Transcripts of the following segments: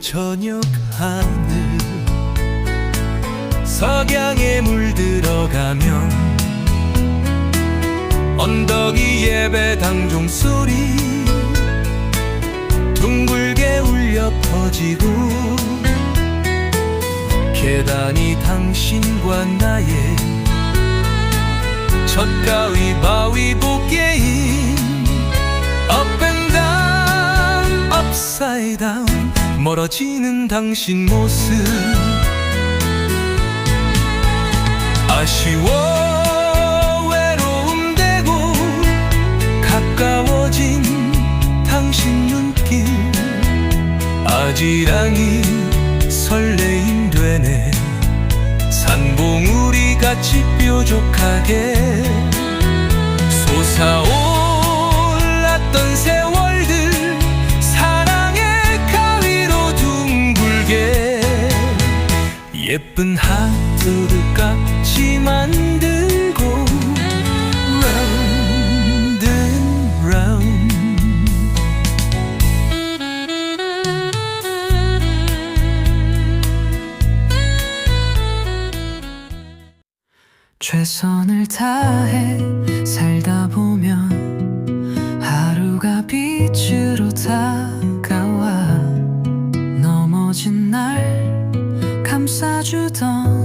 저녁 하늘 석양에 물들어가면 언덕 위에 배당 종소리 둥글게 울려 퍼지고 계단이 당신과 나의 젖가위 바위 보 게임 Up and down 멀어지는 당신 모습. 아쉬워 외로움 되고 가까워진 당신 눈길. 아지랑이 설레임 되네. 산봉우리 같이 뾰족하게 솟아올랐던 세 예쁜 하트를 깍지 만들고 Round and round. 최선을 다해 살다 보면 하루가 빛으로 다가와 넘어진 날 감싸주던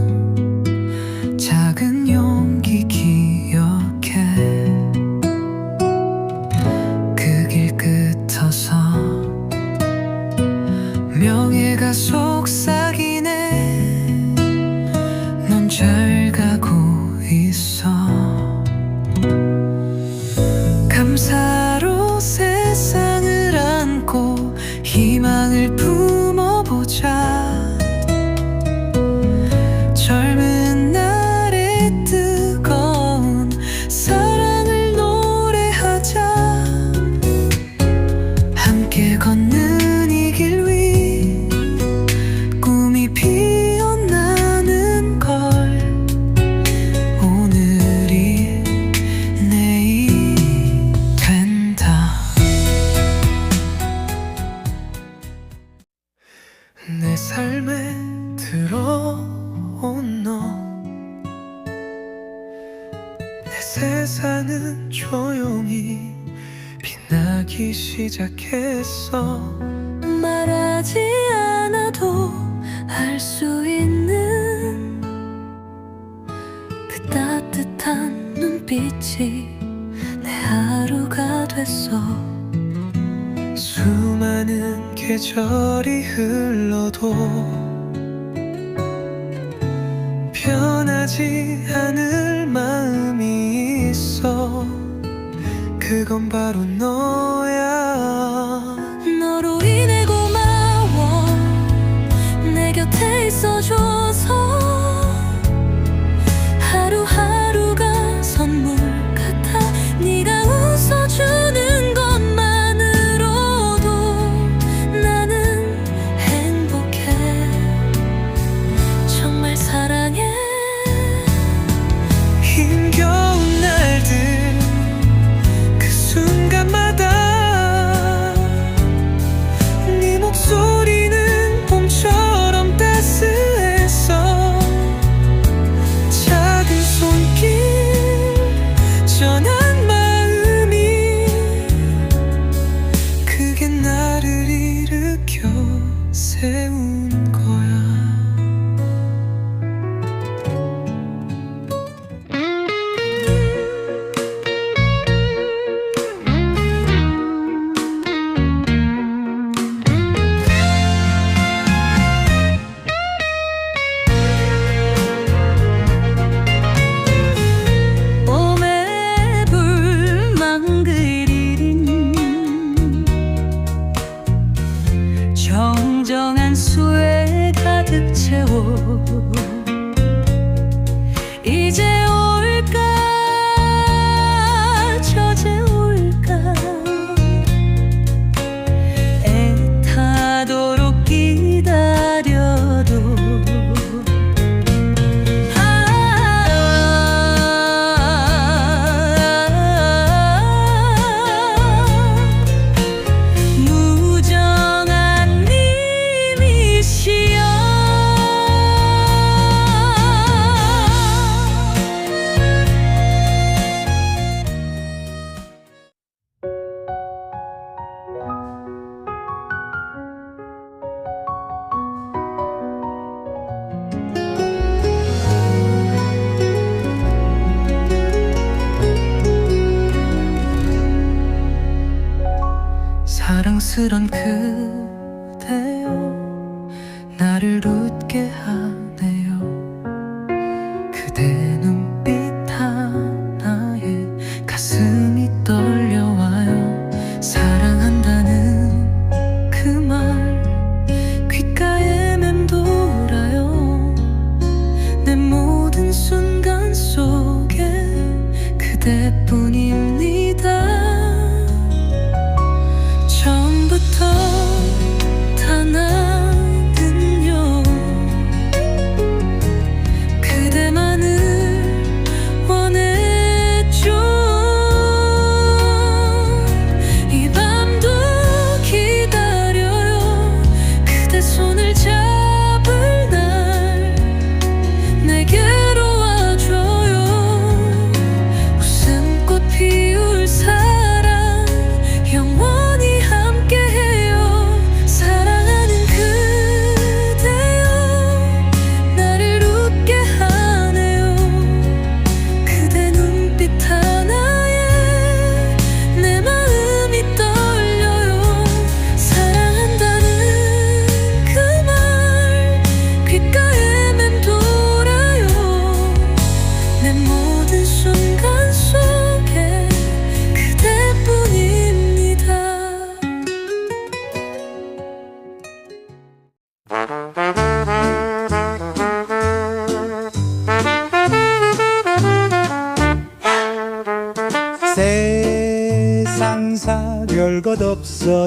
세상은 조용히 빛나기 시작했어. 말하지 않아도 알 수 있는 그 따뜻한 눈빛이 내 하루가 됐어. 수많은 계절이 흘러도 변하지 않을 그건 바로 너야 쓸쓸한 그대여 나를 웃게 하 별것 없어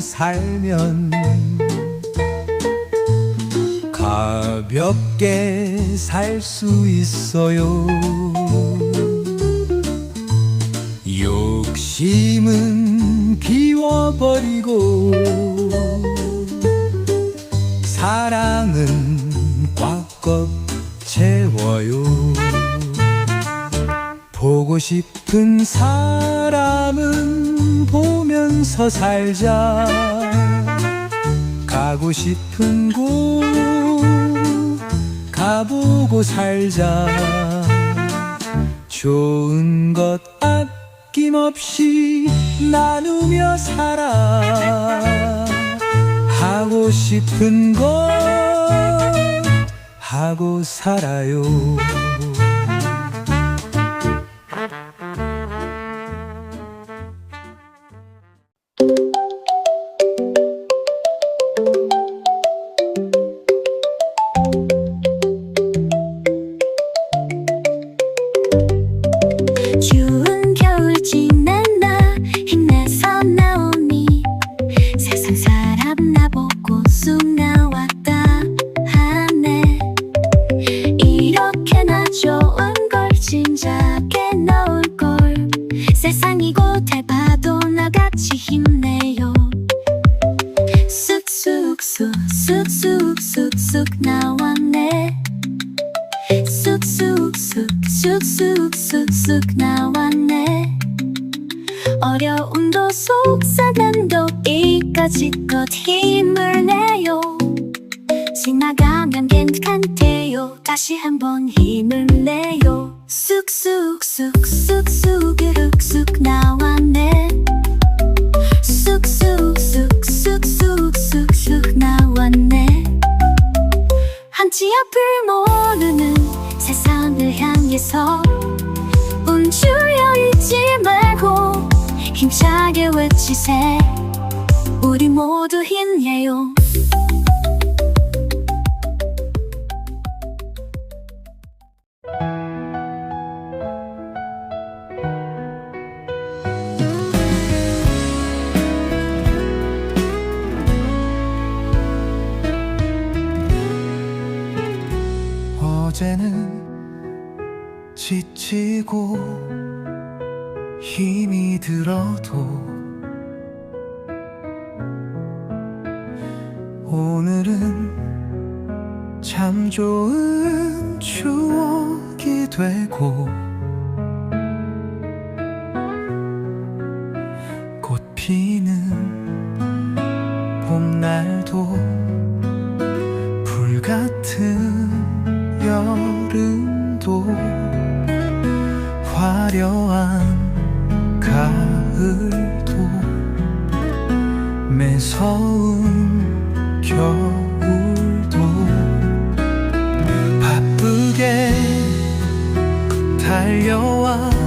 살면 가볍게 살 수 있어요. 욕심은 비워버리고 사랑은 꽉꽉 채워요. 보고 싶은 사람은 보면서 살자. 가고 싶은 곳 가보고 살자. 좋은 것 아낌없이 나누며 살아. 하고 싶은 것 하고 살아요 나왔네. 어려움도 속삭임도 이까지껏 힘을 내요. 지나가면 괜찮대요. 다시 한번 힘을 내요. 쑥쑥쑥 쑥쑥 쑥쑥 나왔네 쑥쑥쑥 쑥쑥 쑥쑥 나왔네 한치 앞을 모르는 세상을 향해서 있지 말고 힘차게 외치세. 우리 모두 힘내요 오늘은 참 좋은 추억이 되고 还有啊。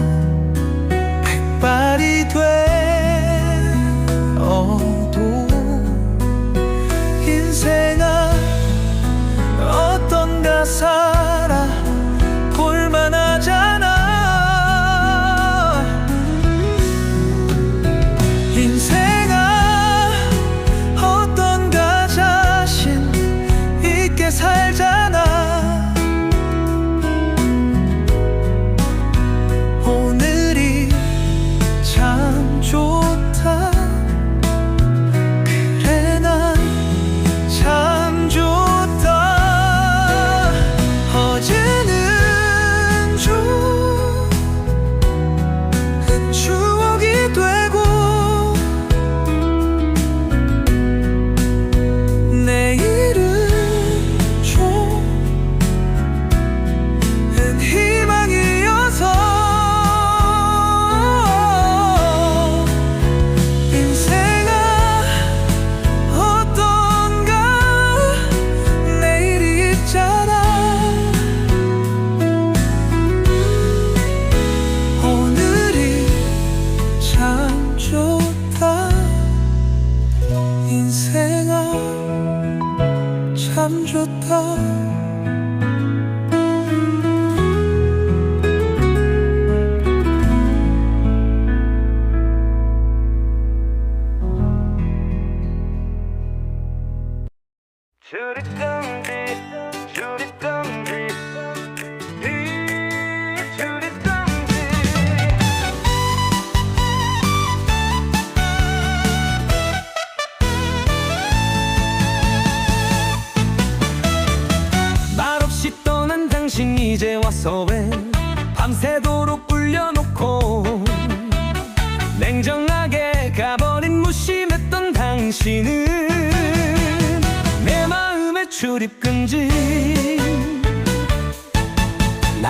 to the gun.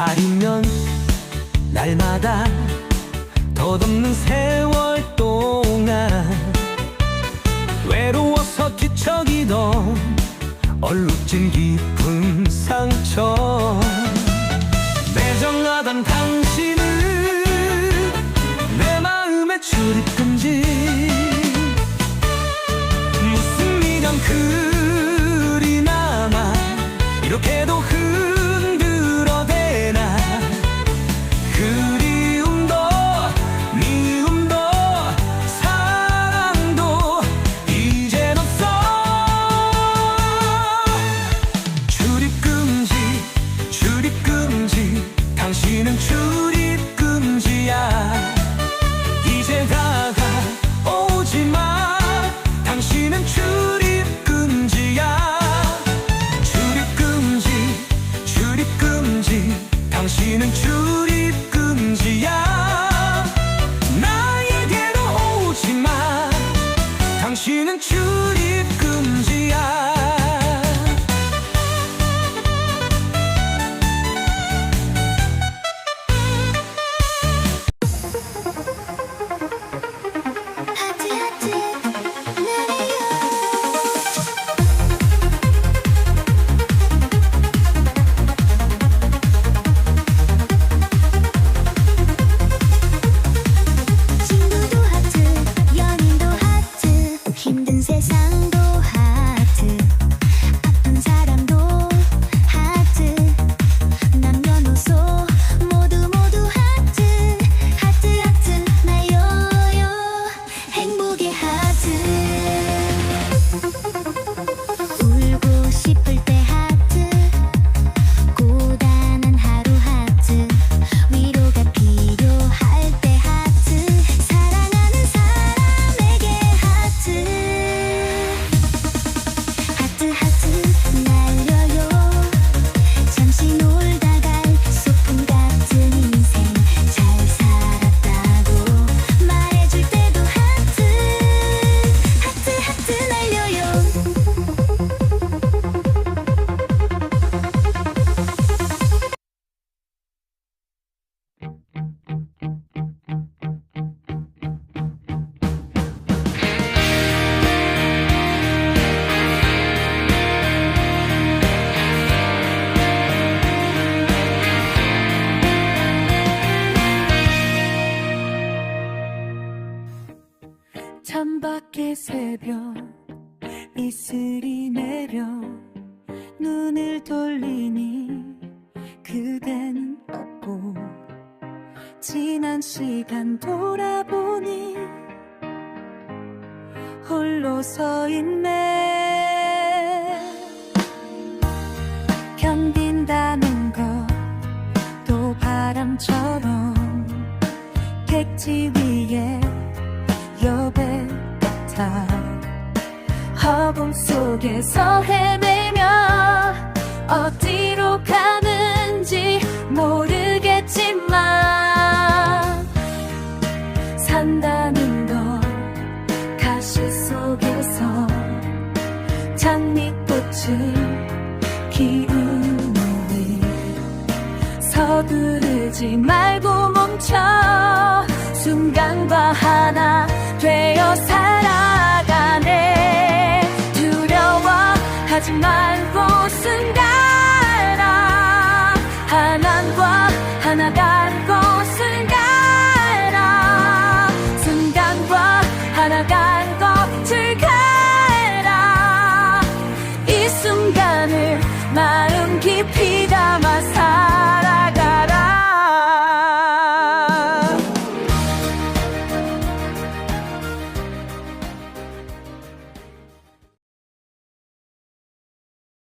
날이면 날마다 덧없는 세월 동안 외로워서 뒤척이던 얼룩진 깊은 상처. 늦게 새벽 이슬이 내려 눈을 돌리니 그대는 없고 지난 시간 돌아보니 홀로 서 있네. 견딘다는 것도 바람처럼 백지 위에 여백 같아 허공 속에서 헤매며 어디로 가는지 모르겠지만 산다는 건 가시 속에서 장미꽃을 기우는 서두르지 말고 멈춰. 순간과 하 하지 말고